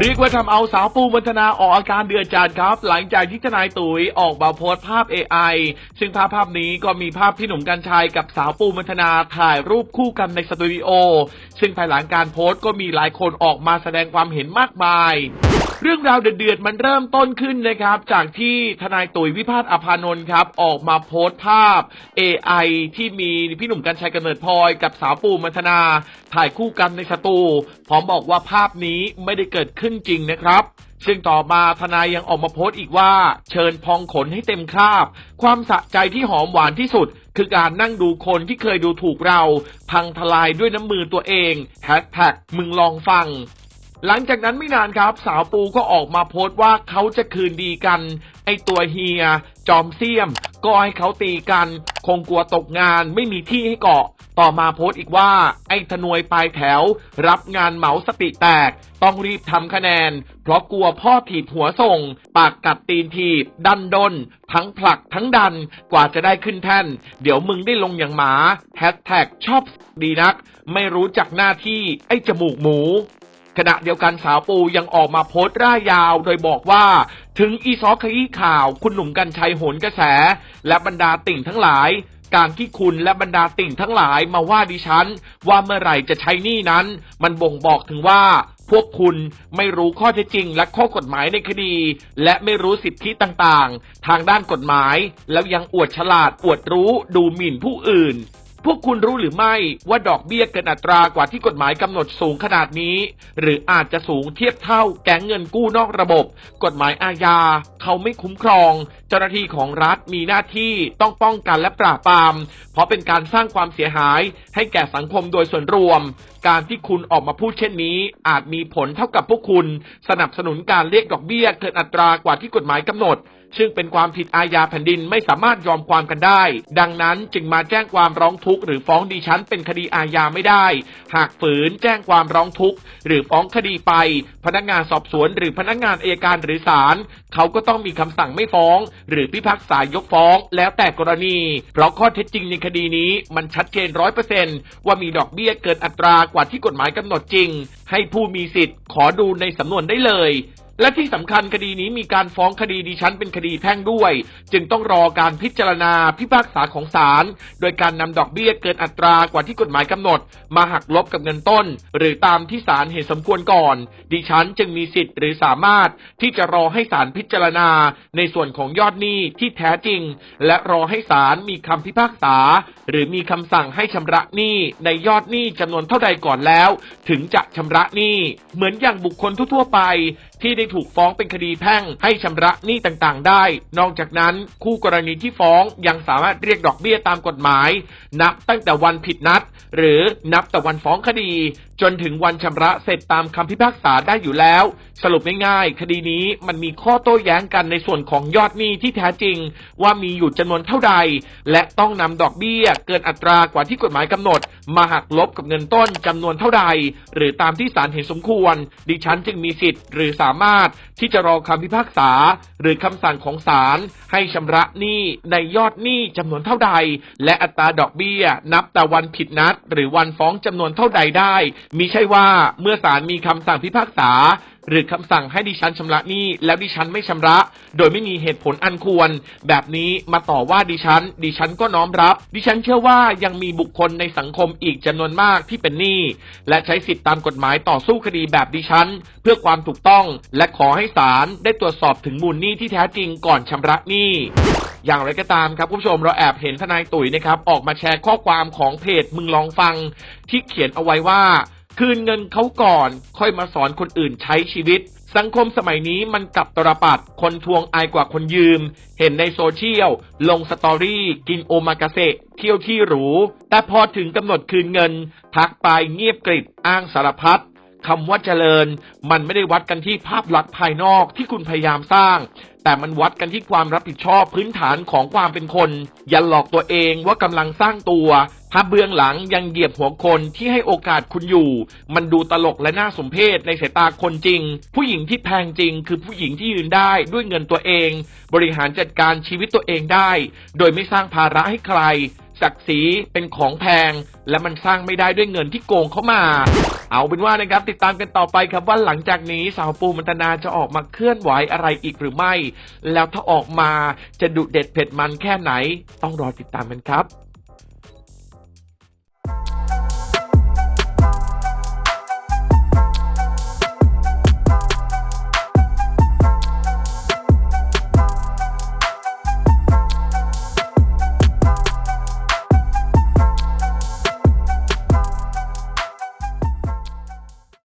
เรียกว่าทำเอาสาวปูมัทนาออกอาการเดือดจัดครับ หลังจากที่ทนายตุ๋ยออกมาโพสต์ภาพ AI ซึ่งภาพภาพนี้ก็มีภาพพี่หนุ่มกัญชัยกับสาวปูมัทนาถ่ายรูปคู่กันในสตูดิโอ ซึ่งภายหลังการโพสต์ก็มีหลายคนออกมาแสดงความเห็นมากมาย เรื่องราวเดือดๆมันเริ่มต้นขึ้นนะครับ จากที่ทนายตุ๋ยวิพาทอภานนท์ครับ ออกมาโพสต์ภาพ AI ที่มีพี่หนุ่มกัญชัยกำเนิดพลอยกับสาวปูมัทนา ถ่ายคู่กันในสตูพร้อมบอกว่าภาพนี้ไม่ได้เกิดขึ้นจริงนะครับซึ่งต่อมาทนายยังออกมาโพสต์อีกว่า เชิญพองขนให้เต็มคราบ ความสะใจที่หอมหวานที่สุด คือการนั่งดูคนที่เคยดูถูกเรา พังทลายด้วยน้ำมือตัวเองแฮชแท็กมึงลองฟัง หลังจากนั้นไม่นานครับ สาวปูก็ออกมาโพสต์ว่าเขาจะคืนดีกัน ไอตัวเฮีย จอมเสียม ก็ให้เขาตีกัน คงกลัวตกงานไม่มีที่ให้เกาะ ต่อมาโพสต์อีกว่า ไอ้ธนวยปลายแถว รับงานเหมาสติแตก ต้องรีบทำคะแนน เพราะกลัวพ่อถีบหัวส่ง ปากกัดตีนถีบ ดันดน ทั้งผลักทั้งดันกว่าจะได้ขึ้นแท่น เดี๋ยวมึงได้ลงอย่างหมาแฮชแท็กชอบดีนัก ไม่รู้จักหน้าที่ไอ้จมูกหมู ขณะเดียวกันสาวปูยังออกมาโพสต์ร่ายยาว โดยบอกว่า ถึงอีซอขยี้ข่าว คุณหนุ่มกัญชัยโหนกระแส และบรรดาติ่งทั้งหลายการที่คุณและบรรดาติ่งทั้งหลายมาว่าดิฉัน ว่าเมื่อไหร่จะใช้นี้นั้น มันบ่งบอกถึงว่า พวกคุณไม่รู้ข้อเท็จจริง และข้อกฎหมายในคดี และไม่รู้สิทธิต่างๆ ทางด้านกฎหมาย แล้วยังอวดฉลาดอวดรู้ดูหมิ่นผู้อื่น พวกคุณรู้หรือไม่ว่าดอกเบี้ยเกินอัตรากว่าที่กฎหมายกำหนดสูงขนาดนี้ หรืออาจจะสูงเทียบเท่าแก๊งเงินกู้นอกระบบ กฎหมายอาญาเขาไม่คุ้มครอง เจ้าหน้าที่ของรัฐมีหน้าที่ต้องป้องกันและปราบปราม เพราะเป็นการสร้างความเสียหายให้แก่สังคมโดยส่วนรวม การที่คุณออกมาพูดเช่นนี้ อาจมีผลเท่ากับพวกคุณ สนับสนุนการเรียกดอกเบี้ยเกินอัตรากว่าที่กฎหมายกำหนด ซึ่งเป็นความผิดอาญาแผ่นดินไม่สามารถยอมความกันได้ ดังนั้นจึงมาแจ้งความร้องทุกข์หรือฟ้องดิฉันเป็นคดีอาญาไม่ได้ หากฝืนแจ้งความร้องทุกข์หรือฟ้องคดีไป พนักงานสอบสวนหรือพนักงานเอการหรือศาลเขาก็ต้องมีคำสั่งไม่ฟ้อง หรือพิพากษายกฟ้อง แล้วแต่กรณี เพราะข้อเท็จจริงในคดีนี้มันชัดเจนร้อยเปอร์เซนต์ว่ามีดอกเบี้ยเกินอัตรากว่าที่กฎหมายกำหนดจริง ให้ผู้มีสิทธิ์ขอดูในสำนวนได้เลย และที่สำคัญคดีนี้มีการฟ้องคดีดิฉันเป็นคดีแพ่งด้วย จึงต้องรอการพิจารณาพิพากษาของศาลโดยการนำดอกเบี้ยเกินอัตรากว่าที่กฎหมายกำหนด มาหักลบกับเงินต้น หรือตามที่ศาลเห็นสมควรก่อน ดิฉันจึงมีสิทธิ์หรือสามารถที่จะรอให้ศาลพิจารณา ในส่วนของยอดหนี้ที่แท้จริง และรอให้ศาลมีคำพิพากษา หรือมีคำสั่งให้ชำระหนี้ในยอดหนี้จำนวนเท่าใดก่อนแล้ว ถึงจะชำระหนี้เหมือนอย่างบุคคลทั่วๆไป ที่ได้ถูกฟ้องเป็นคดีแพ่งให้ชำระหนี้ต่างๆ ได้ นอกจากนั้น คู่กรณีที่ฟ้องยังสามารถเรียกดอกเบี้ยตามกฎหมาย นับตั้งแต่วันผิดนัด หรือนับแต่วันฟ้องคดี จนถึงวันชำระเสร็จตามคำพิพากษาได้อยู่แล้ว สรุปง่ายๆคดีนี้มันมีข้อโต้แย้งกันในส่วนของยอดหนี้ที่แท้จริง ว่ามีอยู่จำนวนเท่าใด และต้องนำดอกเบี้ย เกินอัตรากว่าที่กฎหมายกำหนด มาหักลบกับเงินต้นจำนวนเท่าใด หรือตามที่ศาลเห็นสมควร ดิฉันจึงมีสิทธิ์หรือสามารถที่จะรอคำพิพากษา หรือคำสั่งของศาลให้ชำระหนี้ในยอดหนี้จำนวนเท่าใด และอัตราดอกเบี้ย นับแต่วันผิดนัด หรือวันฟ้องจำนวนเท่าใดได้มิใช่ว่าเมื่อศาลมีคำสั่งพิพากษา หรือคำสั่งให้ดิฉันชำระหนี้แล้วดิฉันไม่ชำระ โดยไม่มีเหตุผลอันควร แบบนี้มาต่อว่าดิฉัน ดิฉันก็น้อมรับ ดิฉันเชื่อว่ายังมีบุคคลในสังคมอีกจำนวนมากที่เป็นหนี้และใช้สิทธิตามกฎหมายต่อสู้คดีแบบดิฉัน เพื่อความถูกต้องและขอให้ศาลได้ตรวจสอบถึงมูลหนี้ที่แท้จริงก่อนชำระหนี้อย่างไรก็ตามครับคุณผู้ชมเราแอบเห็นทนายตุ๋ยนะครับออกมาแชร์ข้อความของเพจมึงลองฟัง ที่เขียนเอาไว้ว่า คืนเงินเขาก่อน ค่อยมาสอนคนอื่นใช้ชีวิต สังคมสมัยนี้มันกลับตรปัดคนทวงอายกว่าคนยืม เห็นในโซเชียล ลงสตอรี่ กินโอมากาเสะเที่ยวที่หรู แต่พอถึงกำหนดคืนเงิน ทักไปเงียบกริบอ้างสารพัดคำว่าเจริญ มันไม่ได้วัดกันที่ภาพลักษณ์ภายนอกที่คุณพยายามสร้าง แต่มันวัดกันที่ความรับผิดชอบพื้นฐานของความเป็นคน อย่าหลอกตัวเองว่ากำลังสร้างตัว ถ้าเบื้องหลังยังเหยียบหัวคนที่ให้โอกาสคุณอยู่ มันดูตลกและน่าสมเพชในสายตาคนจริง ผู้หญิงที่แพงจริง คือผู้หญิงที่ยืนได้ด้วยเงินตัวเอง บริหารจัดการชีวิตตัวเองได้ โดยไม่สร้างภาระให้ใคร ศักดิ์ศรีเป็นของแพง และมันสร้างไม่ได้ด้วยเงินที่โกงเข้ามา เอาเป็นว่านะครับติดตามกันต่อไปครับว่าหลังจากนี้สาวปูมันตนาจะออกมาเคลื่อนไหวอะไรอีกหรือไม่ แล้วถ้าออกมาจะดุเด็ดเผ็ดมันแค่ไหน ต้องรอติดตามกันครับ